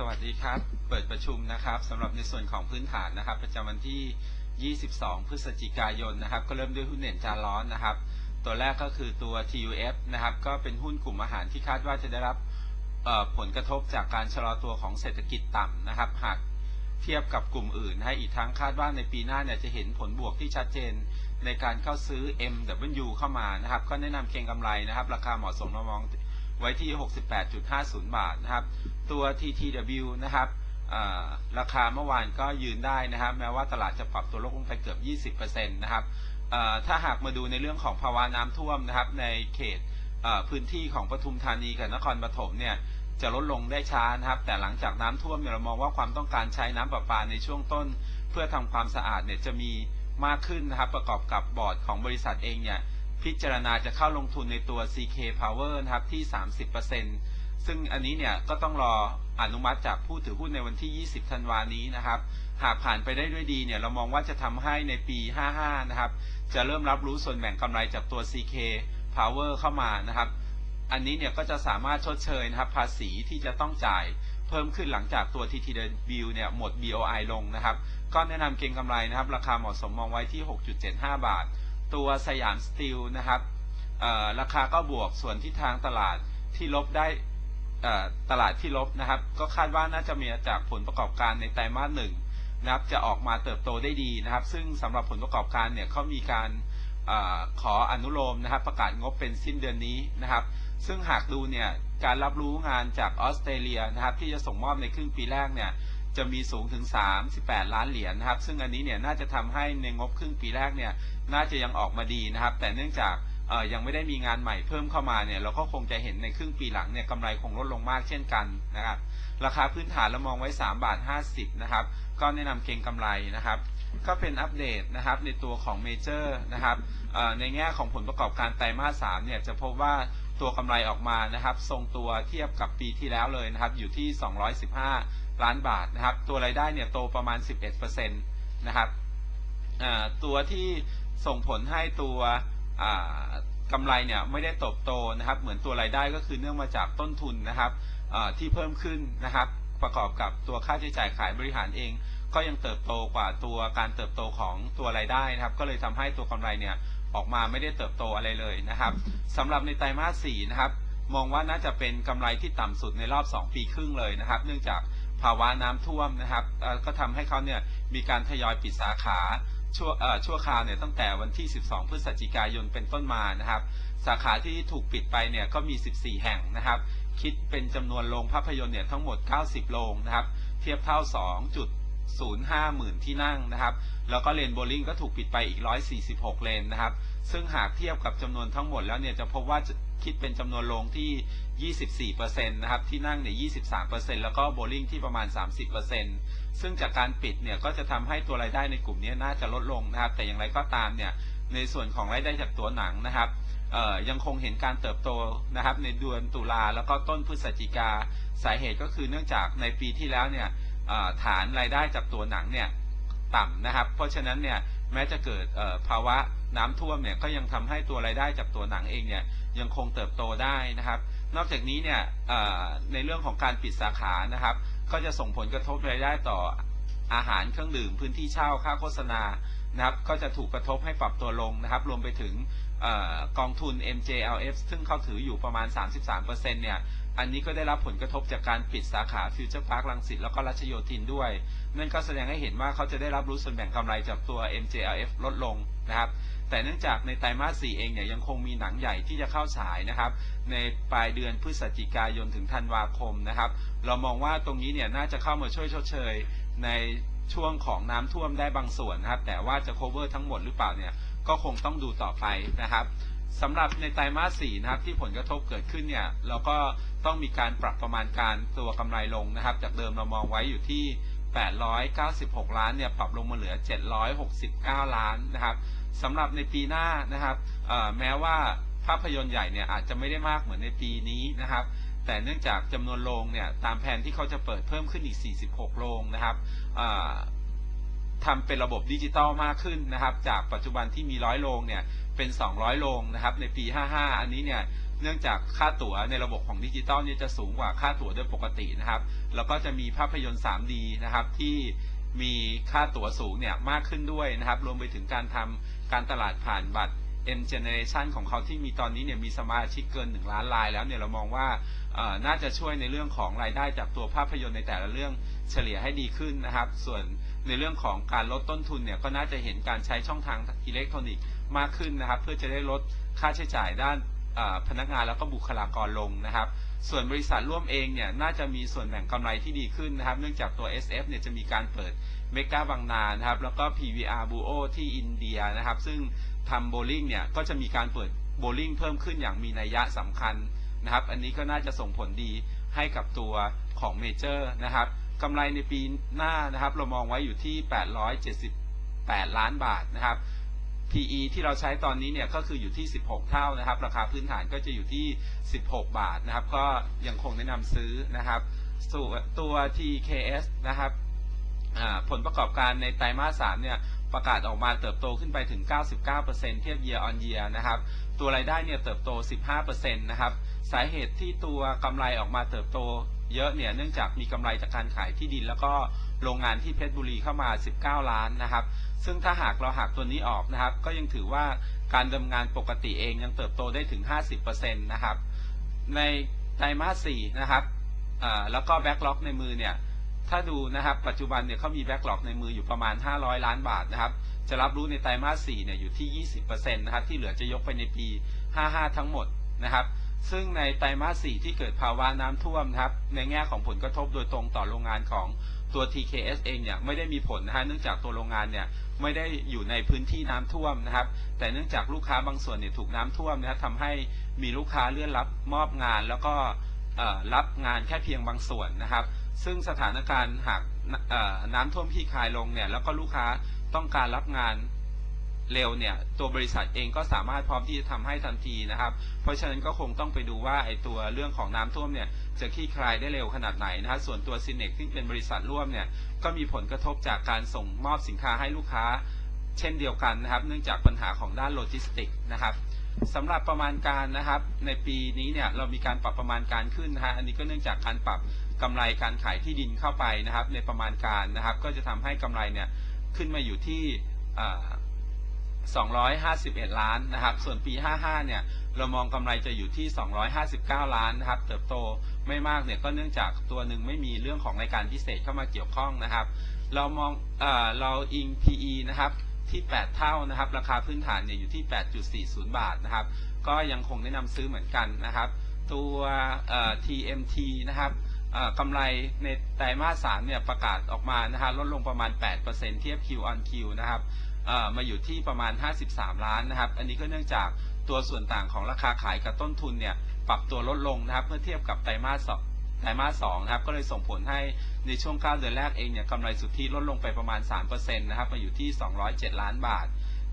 สวัสดีครับ เปิดประชุมนะครับสำหรับในส่วนของพื้นฐานนะครับ ประจำวันที่ 22 พฤศจิกายนนะครับ ก็เริ่มด้วยหุ้นเด่นจาร้อนนะครับ ตัวแรกก็คือตัว TUF นะครับ ก็เป็นหุ้นกลุ่มอาหารที่คาดว่าจะได้รับผลกระทบจากการชะลอตัวของเศรษฐกิจต่ำนะครับ หากเทียบกับกลุ่มอื่นให้อีกทั้งคาดว่าในปีหน้าเนี่ยจะเห็นผลบวกที่ชัดเจนในการเข้าซื้อ MW เข้ามานะครับ ก็แนะนำเก็งกำไรนะครับ ราคาเหมาะสมเรามอง ไว้ที่ 68.50 บาทนะครับ ตัว TTW นะครับราคาเมื่อวานก็ยืนได้นะครับ แม้ว่าตลาดจะปรับตัวลดลงไปเกือบ 20%นะครับถ้าหากมาดูในเรื่องของภาวะน้ำท่วมนะครับ ในเขตพื้นที่ของปทุมธานีกับนครปฐมเนี่ยจะลดลงได้ช้านะครับ แต่หลังจากน้ำท่วมเนี่ยเรามองว่าความต้องการใช้น้ำประปาในช่วงต้น เพื่อทำความสะอาดเนี่ยจะมีมากขึ้นนะครับ ประกอบกับบอร์ดของบริษัทเองเนี่ย พิจารณาจะเข้าลงทุนในตัว CK Power นะครับที่ 30%ซึ่งอันนี้เนี่ยก็ต้องรออนุมัติจากผู้ถือหุ้นในวันที่ 20 ธันวานี้นะครับ หากผ่านไปได้ด้วยดีเนี่ยเรามองว่าจะทำให้ในปี 55 นะครับ จะเริ่มรับรู้ส่วนแบ่งกำไรจากตัว CK Power เข้ามานะครับ อันนี้เนี่ยก็จะสามารถชดเชยนะครับภาษีที่จะต้องจ่ายเพิ่มขึ้นหลังจากตัว TTW เนี่ยหมด BOI ลงนะครับ ก็แนะนำเก็งกำไรนะครับ ราคาเหมาะสมมองไว้ที่ 6.75 บาท ตัวสยามสตีลนะครับราคาก็บวกส่วนที่ทางตลาดที่ลบได้ตลาดที่ลบนะครับ ก็คาดว่าน่าจะมีจากผลประกอบการในไตรมาสหนึ่งนะครับ จะออกมาเติบโตได้ดีนะครับ ซึ่งสำหรับผลประกอบการเนี่ยเขามีการอขออนุโลมนะครับ ประกาศงบเป็นสิ้นเดือนนี้นะครับ ซึ่งหากดูเนี่ยการรับรู้งานจากออสเตรเลียนะครับ ที่จะส่งมอบในครึ่งปีแรกเนี่ย จะมีสูงถึง 38 ล้านเหรียญนะครับ ซึ่งอันนี้เนี่ยน่าจะทำให้ในงบครึ่งปีแรกเนี่ยน่าจะยังออกมาดีนะครับ แต่เนื่องจากยังไม่ได้มีงานใหม่เพิ่มเข้ามาเนี่ยเราก็คงจะเห็นในครึ่งปีหลังเนี่ยกำไรคงลดลงมากเช่นกันนะครับราคาพื้นฐานเรามองไว้ 3 บาท 50 นะครับ ก็แนะนำเก็งกำไรนะครับ ก็เป็นอัปเดตนะครับในตัวของเมเจอร์นะครับในแง่ของผลประกอบการไตรมาส 3 เนี่ยจะพบว่าตัวกำไรออกมานะครับ ทรงตัวเทียบกับปีที่แล้วเลยนะครับ อยู่ที่ 215 ล้านบาทนะครับ ตัวรายได้เนี่ยโตประมาณ 11%นะครับตัวที่ส่งผลให้ตัวกำไรเนี่ยไม่ได้เติบโตนะครับ เหมือนตัวรายได้ก็คือเนื่องมาจากต้นทุนนะครับที่เพิ่มขึ้นนะครับ ประกอบกับตัวค่าใช้จ่ายขายบริหารเอง ก็ยังเติบโตกว่าตัวการเติบโตของตัวรายได้นะครับ ก็เลยทำให้ตัวกำไรเนี่ยออกมาไม่ได้เติบโตอะไรเลยนะครับสำหรับในไตรมาส4นะครับ มองว่าน่าจะเป็นกำไรที่ต่ำสุดในรอบ 2 ปีครึ่งเลยนะครับ เนื่องจาก ภาวะน้ำท่วมนะครับก็ทำให้เขาเนี่ยมีการทยอยปิดสาขาชั่วชั่วคราวเนี่ยตั้งแต่วันที่ 12 พฤศจิกายนเป็นต้นมานะครับ สาขาที่ถูกปิดไปเนี่ยก็มี 14 แห่งนะครับ คิดเป็นจำนวนโรงภาพยนตร์เนี่ยทั้งหมด 90 โรงนะครับ เทียบเท่า 2.05หมื่นที่นั่งนะครับ แล้วก็เลนโบลิ่งก็ถูกปิดไปอีก 146 เลนนะครับ ซึ่งหากเทียบกับจำนวนทั้งหมดแล้วเนี่ยจะพบว่า คิดเป็นจำนวนโรงที่ 24%นะครับ ที่นั่งเนี่ย 23%แล้วก็โบลิ่งที่ประมาณ 30%ซึ่งจากการปิดเนี่ยก็จะทำให้ตัวรายได้ในกลุ่มนี้น่าจะลดลงนะครับ แต่อย่างไรก็ตามเนี่ย ในส่วนของรายได้จากตัวหนังนะครับเอ่อยังคงเห็นการเติบโตนะครับในเดือนตุลาแล้วก็ต้นพฤศจิกาสาเหตุก็คือเนื่องจากในปีที่แล้วเนี่ยฐานรายได้จากตัวหนังเนี่ยต่ำนะครับ เพราะฉะนั้นเนี่ย แม้จะเกิดภาวะน้ำท่วมเนี่ยก็ยังทำให้ตัวรายได้จากตัวหนังเองเนี่ยยังคงเติบโตได้นะครับ นอกจากนี้เนี่ยในเรื่องของการปิดสาขานะครับ ก็จะส่งผลกระทบรายได้ต่ออาหารเครื่องดื่ม พื้นที่เช่าค่าโฆษณานะครับ ก็จะถูกกระทบให้ปรับตัวลงนะครับ รวมไปถึงออกองทุน MJLF ซึ่งเขาถืออยู่ประมาณ 33%เนี่ยอันนี้ก็ได้รับผลกระทบจากการปิดสาขาฟิวเจอร์พาร์คลังสิตแล้วก็รัชโยธินด้วยนั่นก็แสดงให้เห็นว่าเขาจะได้รับรู้ส่วนแบ่งกำไรจากตัว MJLF ลดลงนะครับ แต่เนื่องจากในไตรมาส 4 เองเนี่ยยังคงมีหนังใหญ่ที่จะเข้าฉายนะครับ ในปลายเดือนพฤศจิกายนถึงธันวาคมนะครับ เรามองว่าตรงนี้เนี่ยน่าจะเข้ามาช่วยชดเชยในช่วงของน้ำท่วมได้บางส่วนนะครับ แต่ว่าจะ cover ทั้งหมดหรือเปล่าเนี่ยก็คงต้องดูต่อไปนะครับสำหรับในไตรมาส4นะครับที่ผลกระทบเกิดขึ้นเนี่ยเราก็ต้องมีการปรับประมาณการตัวกำไรลงนะครับ จากเดิมเรามองไว้อยู่ที่ 896 ล้านเนี่ยปรับลงมาเหลือ 769 ล้านนะครับสำหรับในปีหน้านะครับแม้ว่าภาพยนตร์ใหญ่เนี่ยอาจจะไม่ได้มากเหมือนในปีนี้นะครับ แต่เนื่องจากจำนวนโรงเนี่ยตามแผนที่เขาจะเปิดเพิ่มขึ้นอีก 46 โรงนะครับทำเป็นระบบดิจิตอลมากขึ้นนะครับ จากปัจจุบันที่มีร้อยโรงเนี่ยเป็น 200 โรงนะครับในปี 55 อันนี้เนี่ย เนื่องจากค่าตั๋วในระบบของดิจิตอลเนี่ยจะสูงกว่าค่าตั๋วโดยปกตินะครับ แล้วก็จะมีภาพยนตร์ 3D นะครับที่มีค่าตั๋วสูงเนี่ยมากขึ้นด้วยนะครับ รวมไปถึงการทำการตลาดผ่านบัตร M Generation ของเขาที่มีตอนนี้เนี่ยมีสมาชิกเกิน 1 ล้านรายแล้วเนี่ยเรามองว่าน่าจะช่วยในเรื่องของรายได้จากตัวภาพยนตร์ในแต่ละเรื่องเฉลี่ยให้ดีขึ้นนะครับ ส่วนในเรื่องของการลดต้นทุนเนี่ยก็น่าจะเห็นการใช้ช่องทางอิเล็กทรอนิกส์มากขึ้นนะครับ เพื่อจะได้ลดค่าใช้จ่ายด้าน พนักงานแล้วก็บุคลากรลงนะครับ ส่วนบริษัทร่วมเองเนี่ยน่าจะมีส่วนแบ่งกำไรที่ดีขึ้นนะครับ เนื่องจากตัว SF เนี่ยจะมีการเปิดเมกาบางนานะครับ แล้วก็ PVR b u o ที่อินเดียนะครับ ซึ่งทำโบลิ่งเนี่ยก็จะมีการเปิดโบลิ่งเพิ่มขึ้นอย่างมีนัยยะสำคัญนะครับ อันนี้ก็น่าจะส่งผลดีให้กับตัวของเมเจอร์นะครับกำไรในปีหน้านะครับ เรามองไว้อยู่ที่ 878 ล้านบาทนะครับ PE ที่เราใช้ตอนนี้เนี่ยก็คืออยู่ที่ 16 เท่านะครับ ราคาพื้นฐานก็จะอยู่ที่ 16 บาทนะครับ ก็ยังคงแนะนำซื้อนะครับส่วนตัว TKS นะครับผลประกอบการในไตรมาส 3 เนี่ยประกาศออกมาเติบโตขึ้นไปถึง 99%เทียบ year on year นะครับ ตัวรายได้เนี่ยเติบโต 15%นะครับ สาเหตุที่ตัวกำไรออกมาเติบโตเยอะเนี่ยเนื่องจากมีกำไรจากการขายที่ดินแล้วก็ โรงงานที่เพชรบุรีเข้ามา 19 ล้านนะครับ ซึ่งถ้าหากเราหักตัวนี้ออกนะครับ ก็ยังถือว่าการดำเนินงานปกติเองยังเติบโตได้ถึง 50%นะครับ ในไตรมาส4นะครับแล้วก็แบ็กล็อกในมือเนี่ย ถ้าดูนะครับปัจจุบันเนี่ยเขามีแบ็กหลอกในมืออยู่ประมาณ 500 ล้านบาทนะครับ จะรับรู้ในไตรมาส4เนี่ยอยู่ที่ 20%นะครับ ที่เหลือจะยกไปในปี 55 ทั้งหมดนะครับ ซึ่งในไตรมาส4ที่เกิดภาวะน้ำท่วมนะครับ ในแง่ของผลกระทบโดยตรงต่อโรงงานของ ตัว TKS เองเนี่ยไม่ได้มีผลนะฮะเนื่องจากตัวโรงงานเนี่ยไม่ได้อยู่ในพื้นที่น้ำท่วมนะครับ แต่เนื่องจากลูกค้าบางส่วนเนี่ยถูกน้ำท่วมนะครับทำให้มีลูกค้าเลื่อนรับมอบงาน แล้วก็รับงานแค่เพียงบางส่วนนะครับ ซึ่งสถานการณ์หากน้ำท่วมที่คลายลงเนี่ยแล้วก็ลูกค้าต้องการรับงาน เร็วเนี่ยตัวบริษัทเองก็สามารถพร้อมที่จะทำให้ทันทีนะครับ เพราะฉะนั้นก็คงต้องไปดูว่าไอ้ตัวเรื่องของน้ำท่วมเนี่ยจะคลี่คลายได้เร็วขนาดไหนนะฮะส่วนตัวซินเน็กที่เป็นบริษัทร่วมเนี่ยก็มีผลกระทบจากการส่งมอบสินค้าให้ลูกค้า เช่นเดียวกันนะครับ เนื่องจากปัญหาของด้านโลจิสติกส์นะครับสำหรับประมาณการนะครับ ในปีนี้เนี่ยเรามีการปรับประมาณการขึ้นนะฮะอันนี้ก็เนื่องจากการปรับกำไรการขายที่ดินเข้าไปนะครับ ในประมาณการนะครับ ก็จะทำให้กำไรเนี่ยขึ้นมาอยู่ที่อ่า 251 ล้านนะครับ ส่วนปี 55 เนี่ย เรามองกำไรจะอยู่ที่ 259 ล้านนะครับ เติบโตไม่มากเนี่ยก็เนื่องจากตัวหนึ่งไม่มีเรื่องของรายการพิเศษเข้ามาเกี่ยวข้องนะครับ เรามองเออเราอิง PE นะครับที่ 8 เท่านะครับ ราคาพื้นฐานเนี่ยอยู่ที่ 8.40 บาทนะครับ ก็ยังคงแนะนำซื้อเหมือนกันนะครับ ตัวเอ่อ TMT นะครับกำไรในไตรมาส3เนี่ยประกาศออกมานะฮะลดลงประมาณ 8%เทียบ Q on Q นะครับ มาอยู่ที่ประมาณ 53 ล้านนะครับ อันนี้ก็เนื่องจากตัวส่วนต่างของราคาขายกับต้นทุนเนี่ยปรับตัวลดลงนะครับ เมื่อเทียบกับไตรมาสไตรมาสสนะครับ ก็เลยส่งผลให้ในช่วง 9 เดือนแรกเองเนี่ยกำไรสุทธิลดลงไปประมาณ 3%นะครับ มาอยู่ที่ 207 ล้านบาท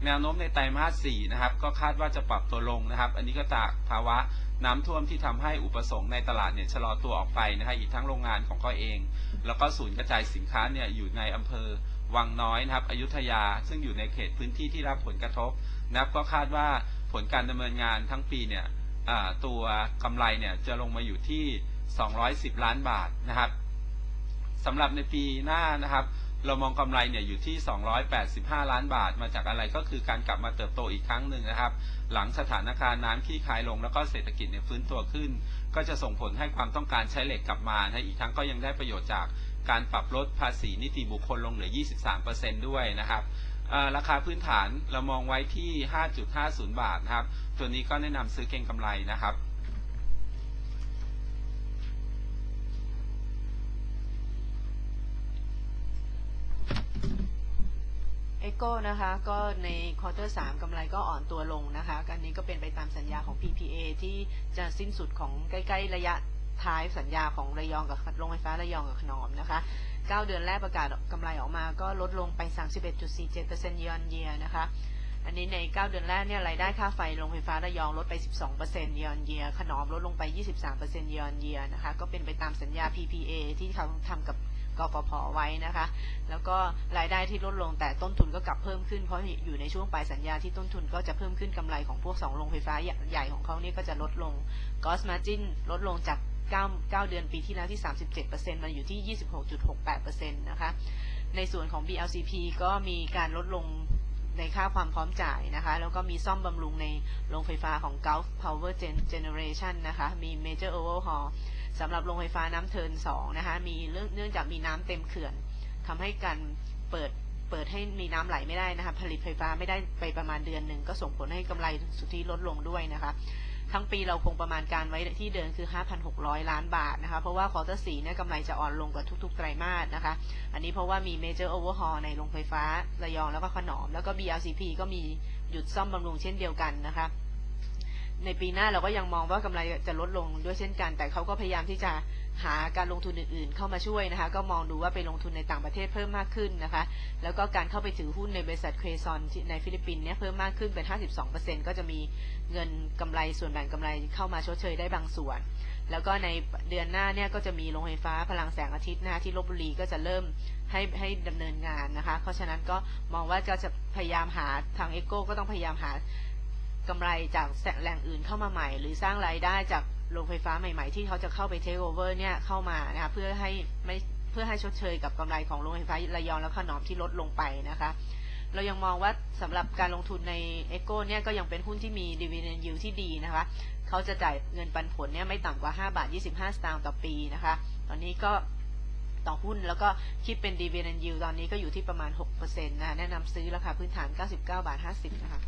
แนวโน้มในไตรมาส4นะครับ ก็คาดว่าจะปรับตัวลงนะครับ อันนี้ก็จากภาวะน้ำท่วมที่ทำให้อุปสงค์ในตลาดเนี่ยชะลอตัวออกไปนะฮะอีกทั้งโรงงานของเขาเอง แล้วก็ศูนย์กระจายสินค้าเนี่ยอยู่ในอำเภอ วังน้อยนะครับ อยุธยา ซึ่งอยู่ในเขตพื้นที่ที่รับผลกระทบนะครับ ก็คาดว่าผลการดำเนินงานทั้งปีเนี่ยตัวกำไรเนี่ยจะลงมาอยู่ที่ 210 ล้านบาทนะครับสำหรับในปีหน้านะครับ เรามองกำไรเนี่ยอยู่ที่ 285 ล้านบาท มาจากอะไรก็คือการกลับมาเติบโตอีกครั้งหนึ่งนะครับ หลังสถานการณ์น้ำที่คลายลงแล้วก็เศรษฐกิจเนี่ยฟื้นตัวขึ้น ก็จะส่งผลให้ความต้องการใช้เหล็กกลับมานะอีกทั้งก็ยังได้ประโยชน์จาก การปรับลดภาษีนิติบุคคลลงเหลือ 23%ด้วยนะครับราคาพื้นฐานเรามองไว้ที่ 5.50 บาทนะครับ ตัวนี้ก็แนะนำซื้อเก็งกำไรนะครับ เอโก้นะคะ ก็ในควอเตอร์สามกำไรก็อ่อนตัวลงนะคะอันนี้ก็เป็นไปตามสัญญาของ PPA ที่จะสิ้นสุดของใกล้ ๆ ระยะ ท้ายสัญญาของระยองกับโรงไฟฟ้าระยองกับขนอมนะคะ 9 เดือนแรกประกาศกำไรออกมาก็ลดลงไป 31.47% year on year นะคะ อันนี้ใน 9 เดือนแรกเนี่ยรายได้ค่าไฟโรงไฟฟ้าระยองลดไป 12% year on year ขนอมลดลงไป 23% year on year นะคะ ก็เป็นไปตามสัญญา PPA ที่เขาทำกับกฟผไว้นะคะ แล้วก็รายได้ที่ลดลงแต่ต้นทุนก็กลับเพิ่มขึ้น เพราะอยู่ในช่วงปลายสัญญาที่ต้นทุนก็จะเพิ่มขึ้นกำไรของพวกสองโรงไฟฟ้าใหญ่ของเขานี่ก็จะลดลง gross margin ลดลงจาก 9 9 เดือนปีที่แล้วที่ 37%มาอยู่ที่ 26.68%นะคะ ในส่วนของ BLCP ก็มีการลดลงในค่าความพร้อมจ่ายนะคะ แล้วก็มีซ่อมบำรุงในโรงไฟฟ้าของ Gulf Power Generation นะคะ มี Major Overhaul สำหรับโรงไฟฟ้าน้ำเทิน 2 นะคะ มีเรื่องเนื่องจากมีน้ำเต็มเขื่อนทำให้การเปิดเปิดให้มีน้ำไหลไม่ได้นะคะ ผลิตไฟฟ้าไม่ได้ไปประมาณเดือนหนึ่ง ก็ส่งผลให้กำไรสุทธิลดลงด้วยนะคะ ทั้งปีเราคงประมาณการไว้ที่เดินคือ 5,600 ล้านบาทนะคะ เพราะว่าควอเตอร์สี่เนี่ยกำไรจะอ่อนลงกว่าทุกๆ ไตรมาสนะคะ อันนี้เพราะว่ามี Major Overhaul ในโรงไฟฟ้าระยองแล้วก็ขนอม แล้วก็ BLCP ก็มีหยุดซ่อมบำรุงเช่นเดียวกันนะคะ ในปีหน้าเราก็ยังมองว่ากำไรจะลดลงด้วยเช่นกัน แต่เขาก็พยายามที่จะ หาการลงทุนอื่นๆ เข้ามาช่วยนะคะ ก็มองดูว่าไปลงทุนในต่างประเทศเพิ่มมากขึ้นนะคะ แล้วก็การเข้าไปถือหุ้นในบริษัทเคซอนในฟิลิปปินส์เนี่ยเพิ่มมากขึ้นเป็น 52%ก็จะมีเงินกำไรส่วนแบ่งกำไรเข้ามาชดเชยได้บางส่วน แล้วก็ในเดือนหน้าเนี่ยก็จะมีโรงไฟฟ้าพลังแสงอาทิตย์นะคะที่ลบบุรีก็จะเริ่มให้ให้ดำเนินงานนะคะ เพราะฉะนั้นก็มองว่าจะจะพยายามหาทางเอโก้ก็ต้องพยายามหากำไรจากแหล่งอื่นเข้ามาใหม่ หรือสร้างรายได้จาก โรงไฟฟ้าใหม่ๆ ที่เขาจะเข้าไปเทคโอเวอร์เนี่ยเข้ามานะคะเพื่อให้ไม่เพื่อให้ชดเชยกับกำไรของโรงไฟฟ้าระยองและขนอมที่ลดลงไปนะคะ เรายังมองว่าสำหรับการลงทุนในเอโก้เนี่ยก็ยังเป็นหุ้นที่มี dividend yield ที่ดีนะคะ เขาจะจ่ายเงินปันผลเนี่ยไม่ต่ำกว่า 5 บาท 25 สตางค์ต่อปีนะคะ ตอนนี้ก็ต่อหุ้นแล้วก็คิดเป็น dividend yield ตอนนี้ก็อยู่ที่ประมาณ 6%นะคะแนะนำซื้อราคาพื้นฐาน 99 บาท 50 นะคะ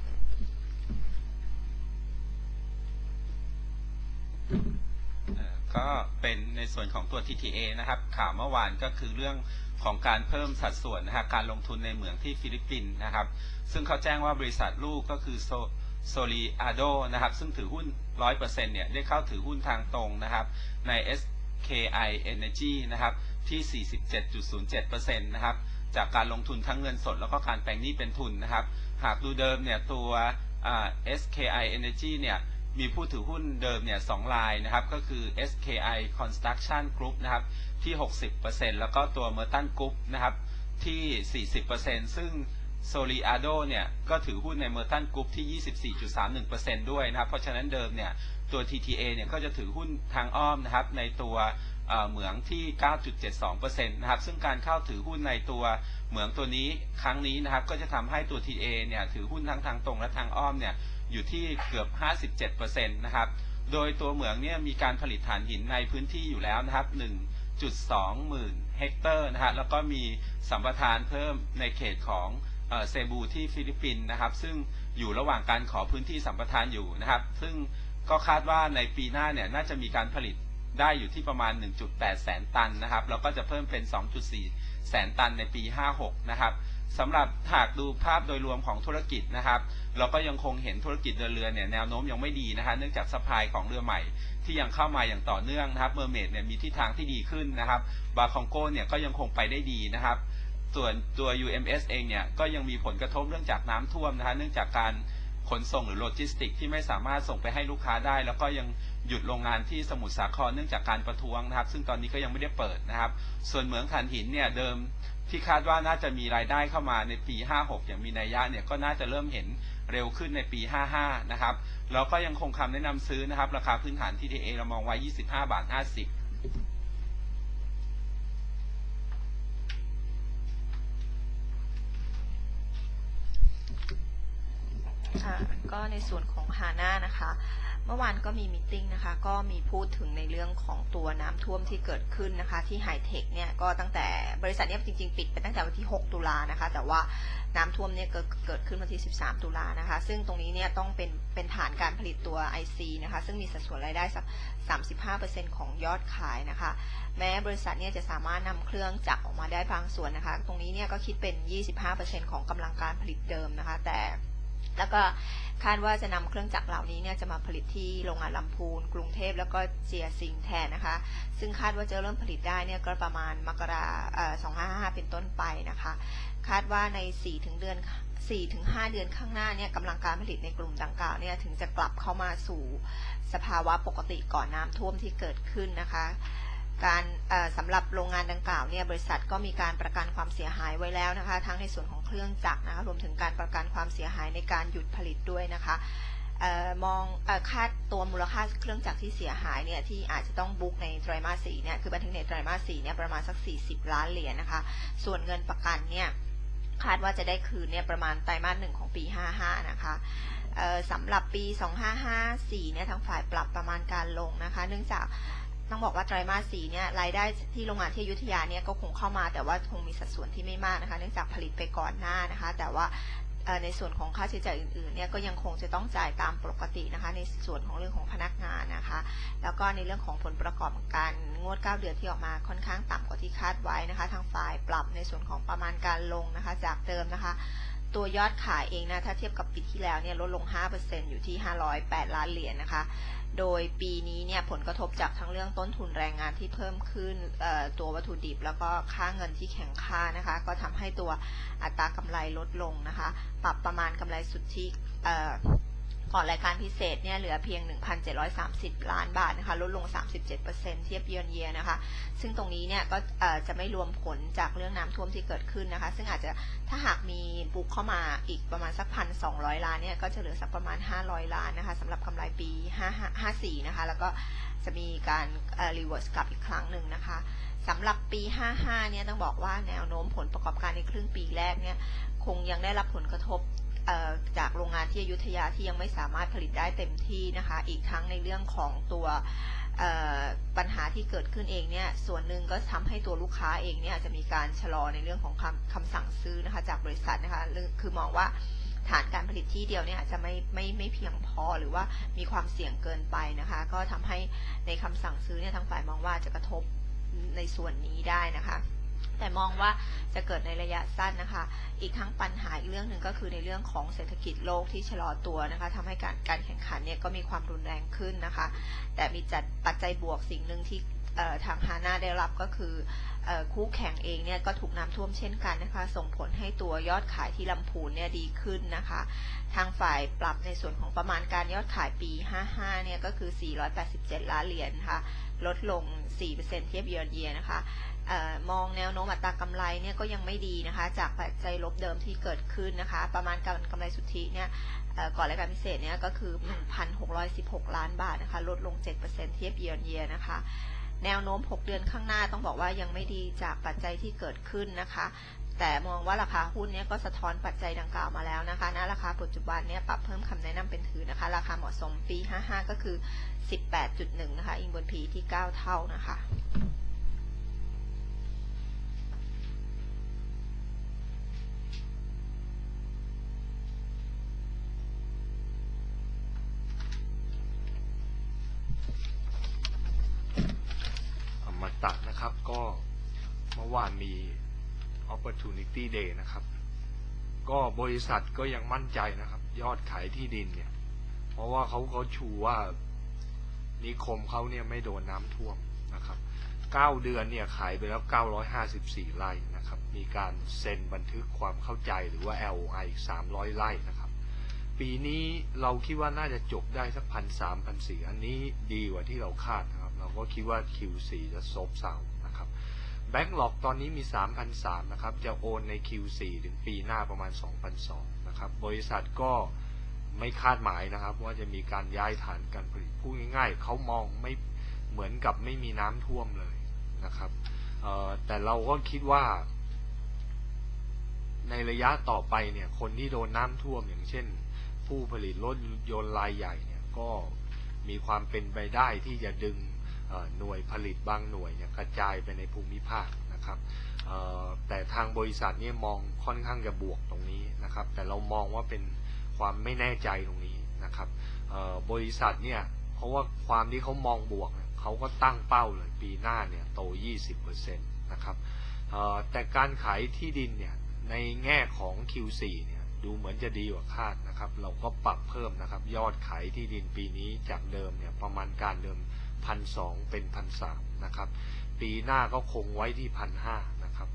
ก็เป็นในส่วนของตัว TTA นะครับ ข่าวเมื่อวานก็คือเรื่องของการเพิ่มสัดส่วนนะฮะการลงทุนในเหมืองที่ฟิลิปปินส์นะครับ ซึ่งเขาแจ้งว่าบริษัทลูกก็คือโซลีอาโดนะครับ ซึ่งถือหุ้น 100%เนี่ยได้เข้าถือหุ้นทางตรงนะครับ ใน SKI Energy นะครับ ที่ 47.07%นะครับ จากการลงทุนทั้งเงินสดแล้วก็การแปลงหนี้เป็นทุนนะครับ หากดูเดิมเนี่ยตัว SKI Energy เนี่ย มีผู้ถือหุ้นเดิมเนี่ยสองรายนะครับ ก็คือ SKI Construction Group นะครับ ที่ 60%แล้วก็ตัว Merton Group นะครับ ที่ 40%ซึ่ง Soliado เนี่ย ก็ถือหุ้นใน Merton Group ที่ 24.31%ด้วยนะครับ เพราะฉะนั้นเดิมเนี่ย ตัว TTA เนี่ย ก็จะถือหุ้นทางอ้อมนะครับ ในตัวเอ่อเหมืองที่ 9.72%นะครับ ซึ่งการเข้าถือหุ้นในตัวเหมืองตัวนี้ครั้งนี้นะครับ ก็จะทำให้ตัว TA เนี่ย ถือหุ้นทั้งทางตรงและทางอ้อมเนี่ย อยู่ที่เกือบ 57%นะครับ โดยตัวเหมืองเนี่ยมีการผลิตถ่านหินในพื้นที่อยู่แล้วนะครับ 1.2 หมื่นเฮกเตอร์นะฮะ แล้วก็มีสัมปทานเพิ่มในเขตของเอ่อเซบูที่ฟิลิปปินส์นะครับ ซึ่งอยู่ระหว่างการขอพื้นที่สัมปทานอยู่นะครับ ซึ่งก็คาดว่าในปีหน้าเนี่ยน่าจะมีการผลิตได้อยู่ที่ประมาณ 1.8 แสนตันนะครับ แล้วก็จะเพิ่มเป็น 2.4 แสนตันในปี 56 นะครับ สำหรับหากดูภาพโดยรวมของธุรกิจนะครับ เราก็ยังคงเห็นธุรกิจเดินเรือเนี่ยแนวโน้มยังไม่ดีนะฮะเนื่องจากสปายของเรือใหม่ที่ยังเข้ามาอย่างต่อเนื่องนะครับเมอร์เมดเนี่ยมีทิศทางที่ดีขึ้นนะครับบาคองโกเนี่ยก็ยังคงไปได้ดีนะครับส่วนตัว UMS เองเนี่ยก็ยังมีผลกระทบเรื่องจากน้ำท่วมนะฮะเนื่องจากการขนส่งหรือโลจิสติกที่ไม่สามารถส่งไปให้ลูกค้าได้ แล้วก็ยังหยุดโรงงานที่สมุทรสาครเนื่องจากการประท้วงนะครับ ซึ่งตอนนี้ก็ยังไม่ได้เปิดนะครับ ส่วนเหมืองถ่านหินเนี่ยเดิม ที่คาดว่าน่าจะมีรายได้เข้ามาในปี 56 อย่างมีนัยยะเนี่ยก็น่าจะเริ่มเห็นเร็วขึ้นในปี 55 นะครับแล้วก็ยังคงคำแนะนำซื้อนะครับ ราคาพื้นฐาน TTA เรามองไว้ 25 บาท 50 ก็ในส่วนของฮาน่านะคะ เมื่อวานก็มีมิ팅นะคะ ก็มีพูดถึงในเรื่องของตัวน้ำท่วมที่เกิดขึ้นนะคะ ที่ไฮเทคเนี่ยก็ตั้งแต่บริษัทเนี้จริงๆ ปิดไปตั้งแต่วันที่ 6 ตุลานะคะ แต่ว่าน้ำท่วมเนี่ยเกิดเกิดขึ้นวันที่ 13 ตุลานะคะ ซึ่งตรงนี้เนี่ยต้องเป็นเป็นฐานการผลิตตัว IC นะคะ ซึ่งมีสัดส่วนรายได้สัก 35%ของยอดขายนะคะ แม้บริษัทเนี่ยจะสามารถนำเครื่องจักรออกมาได้บางส่วนนะคะ ตรงนี้เนี่ยก็คิดเป็น 25%ของกำลังการผลิตเดิมนะคะ แต่ แล้วก็คาดว่าจะนำเครื่องจักรเหล่านี้เนี่ยจะมาผลิตที่โรงงานลำพูน กรุงเทพแล้วก็เจียซิงแทนนะคะ ซึ่งคาดว่าจะเริ่มผลิตได้เนี่ยก็ประมาณมกราเอ่อ2555เป็นต้นไปนะคะ คาดว่าใน 4 ถึงเดือน4ถึง5เดือนข้างหน้าเนี่ยกำลังการผลิตในกลุ่มดังกล่าวเนี่ยถึงจะกลับเข้ามาสู่สภาวะปกติก่อนน้ำท่วมที่เกิดขึ้นนะคะ การสำหรับโรงงานดังกล่าวเนี่ยบริษัทก็มีการประกันความเสียหายไว้แล้วนะคะ ทั้งในส่วนของเครื่องจักรนะคะรวมถึงการประกันความเสียหายในการหยุดผลิตด้วยนะคะออมองออค่าตัวมูลค่าเครื่องจักรที่เสียหายเนี่ยที่อาจจะต้องบุ๊กในไตรมาสสี่เนี่ยคือบันทึกในไตรมาสสี่เนี่ยประมาณสัก 40 ล้านเหรียญนะคะ ส่วนเงินประกันเนี่ยคาดว่าจะได้คืนเนี่ยประมาณไตรมาสหนึ่งของปี 55 นะคะสำหรับปี 2554เนี่ยทางฝ่ายปรับประมาณการลงนะคะ เนื่องจาก ต้องบอกว่าไตรมาสสี่เนี่ยรายได้ที่โรงงานที่อยุธยาเนี่ยก็คงเข้ามาแต่ว่าคงมีสัดส่วนที่ไม่มากนะคะ เนื่องจากผลิตไปก่อนหน้านะคะ แต่ว่าในส่วนของค่าใช้จ่ายอื่นๆเนี่ยก็ยังคงจะต้องจ่ายตามปกตินะคะ ในส่วนของเรื่องของพนักงานนะคะ แล้วก็ในเรื่องของผลประกอบการงวด 9 เดือนที่ออกมาค่อนข้างต่ำกว่าที่คาดไว้นะคะ ทางฝ่ายปรับในส่วนของประมาณการลงนะคะ จากเดิมนะคะ ตัวยอดขายเองนะ ถ้าเทียบกับปีที่แล้วเนี่ยลดลง 5%อยู่ที่ 508 ล้านเหรียญนะคะ โดยปีนี้เนี่ยผลกระทบจากทั้งเรื่องต้นทุนแรงงานที่เพิ่มขึ้นตัววัตถุดิบ แล้วก็ค่าเงินที่แข็งค่านะคะ ก็ทำให้ตัวอัตรากำไรลดลงนะคะ ปรับประมาณกำไรสุทธิ ก่อนรายการพิเศษเนี่ยเหลือเพียง 1,730 ล้านบาทนะคะลดลง 37%เทียบเยือนเยียนะคะ ซึ่งตรงนี้เนี่ยก็จะไม่รวมผลจากเรื่องน้ำท่วมที่เกิดขึ้นนะคะ ซึ่งอาจจะถ้าหากมีบุกเข้ามาอีกประมาณสักพันสองล้านเนี่ยก็จะเหลือสักประมาณ 500 ล้านนะคะสำหรับกำไรปี5 54นะคะ แล้วก็จะมีการรีเวิร์สกลับอีกครั้งหนึ่งนะคะสำหรับปี 55 เนี่ยต้องบอกว่าแนวโน้มผลประกอบการในครึ่งปีแรกเนี่ยคงยังได้รับผลกระทบ จากโรงงานที่อยุธยาที่ยังไม่สามารถผลิตได้เต็มที่นะคะ อีกทั้งในเรื่องของตัวปัญหาที่เกิดขึ้นเองเนี่ยส่วนหนึ่งก็ทำให้ตัวลูกค้าเองเนี่ยอาจจะมีการชะลอในเรื่องของคำคำสั่งซื้อนะคะจากบริษัทนะคะคือมองว่าฐานการผลิตที่เดียวเนี่ยอาจจะไม่ไม่ไม่เพียงพอหรือว่ามีความเสี่ยงเกินไปนะคะ ก็ทำให้ในคำสั่งซื้อเนี่ยทางฝ่ายมองว่าจะกระทบในส่วนนี้ได้นะคะ แต่มองว่าจะเกิดในระยะสั้นนะคะ อีกทั้งปัญหาอีกเรื่องหนึ่งก็คือในเรื่องของเศรษฐกิจโลกที่ชะลอตัวนะคะทำให้การการแข่งขันเนี่ยก็มีความรุนแรงขึ้นนะคะ แต่มีจัดปัจจัยบวกสิ่งหนึ่งที่ ทางฮาน่าได้รับก็คืออคู่แข่งเองเนี่ยก็ถูกน้ำท่วมเช่นกันนะคะ ส่งผลให้ตัวยอดขายที่ลำพูนเนี่ยดีขึ้นนะคะ ทางฝ่ายปรับในส่วนของประมาณการยอดขายปี 55 เนี่ยก็คือ 487 ล้านเหรียญค่ะ ลดลง 4%เทียบเยือนเยียนะคะออมองแนวโน้มอัตรากำไรเนี่ยก็ยังไม่ดีนะคะ จากปัจจัยลบเดิมที่เกิดขึ้นนะคะ ประมาณการกำไรสุทธิเนี่ยก่อนรายการพิเศษเนี่ยก็คือ 1,616 ล้านบาทนะคะ ลดลง 7%เทียบเยือนเยียนะคะ แนวโน้ม 6 เดือนข้างหน้าต้องบอกว่ายังไม่ดีจากปัจจัยที่เกิดขึ้นนะคะ แต่มองว่าราคาหุ้นเนี่ยก็สะท้อนปัจจัยดังกล่าวมาแล้วนะคะณราคาปัจจุบันเนี่ยปรับเพิ่มคำแนะนำเป็นถือนะคะ ราคาเหมาะสมปี 55 ก็คือ 18.1 นะคะ อิงบน P ที่ 9 เท่านะคะ ก็เมื่อวานมี opportunity day นะครับ ก็บริษัทก็ยังมั่นใจนะครับ ยอดขายที่ดินเนี่ย เพราะว่าเขาเขาชูว่านิคมเขาเนี่ยไม่โดนน้ำท่วมนะครับเก้าเดือนเนี่ยขายไปแล้ว 954ไร่นะครับ มีการเซ็นบันทึกความเข้าใจหรือว่า LOI อีก300ไร่นะครับ ปีนี้เราคิดว่าน่าจะจบได้สักพันสามพันสี่อันนี้ดีกว่าที่เราคาดนะครับ เราก็คิดว่า Q4 จะซบเซา นะครับแบ็กหลอกตอนนี้มี 3,003นะครับ จะโอนใน Q4 ถึงปีหน้าประมาณ 2,002นะครับ บริษัทก็ไม่คาดหมายนะครับ ว่าจะมีการย้ายฐานการผลิตพูดง่ายๆ เขามองไม่เหมือนกับไม่มีน้ำท่วมเลยนะครับ แต่เราก็คิดว่า ในระยะต่อไปเนี่ยคนที่โดนน้ำท่วมอย่างเช่น ผู้ผลิตรถยนต์รายใหญ่เนี่ยก็มีความเป็นไปได้ที่จะดึง หน่วยผลิตบางหน่วยเนี่ยกระจายไปในภูมิภาคนะครับแต่ทางบริษัทนี่มองค่อนข้างจะบวกตรงนี้นะครับ แต่เรามองว่าเป็นความไม่แน่ใจตรงนี้นะครับบริษัทเนี่ยเพราะว่าความที่เขามองบวกเเขาก็ตั้งเป้าเลยปีหน้าเนี่ยโต 20%นะครับแต่การขายที่ดินเนี่ยในแง่ของ Q4 เนี่ยดูเหมือนจะดีกว่าคาดนะครับ เราก็ปรับเพิ่มนะครับ ยอดขายที่ดินปีนี้จากเดิมเนี่ยประมาณการเดิม พันสองเป็นพันสามนะครับ ปีหน้าก็คงไว้ที่พันห้านะครับ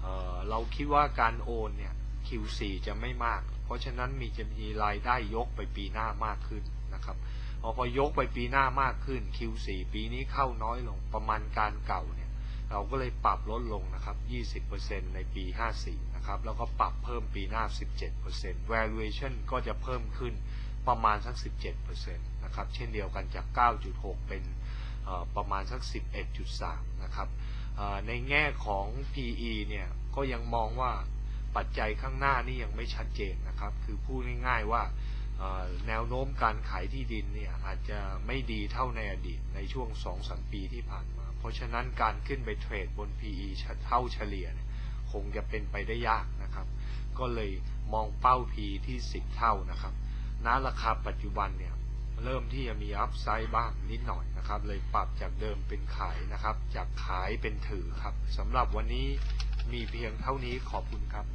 เออเราคิดว่าการโอนเนี่ย Q4 จะไม่มาก เพราะฉะนั้นมีจะมีรายได้ยกไปปีหน้ามากขึ้นนะครับพอพอยกไปปีหน้ามากขึ้น Q4 ปีนี้เข้าน้อยลงประมาณการเก่าเนี่ย เราก็เลยปรับลดลงนะครับ 20%ในปี 54 นะครับ แล้วก็ปรับเพิ่มปีหน้า 17% valuation ก็จะเพิ่มขึ้นประมาณสัก 17%นะครับ เช่นเดียวกันจาก 9.6 เป็นเอ่อ ประมาณสัก 11.3 นะครับในแง่ของ PE เนี่ยก็ยังมองว่าปัจจัยข้างหน้านี่ยังไม่ชัดเจนนะครับ คือพูดง่ายๆว่าแนวโน้มการขายที่ดินเนี่ยอาจจะไม่ดีเท่าในอดีตในช่วง 2-3 ปีที่ผ่านมา เพราะฉะนั้นการขึ้นไปเทรดบน PE เท่าเฉลี่ยเนี่ยคงจะเป็นไปได้ยากนะครับ ก็เลยมองเป้า PE ที่ 10 เท่านะครับณราคาปัจจุบันเนี่ย เริ่มที่จะมีอัพไซด์บ้างนิดหน่อยนะครับ เลยปรับจากเดิมเป็นขายนะครับ จากขายเป็นถือครับสำหรับวันนี้มีเพียงเท่านี้ขอบคุณครับ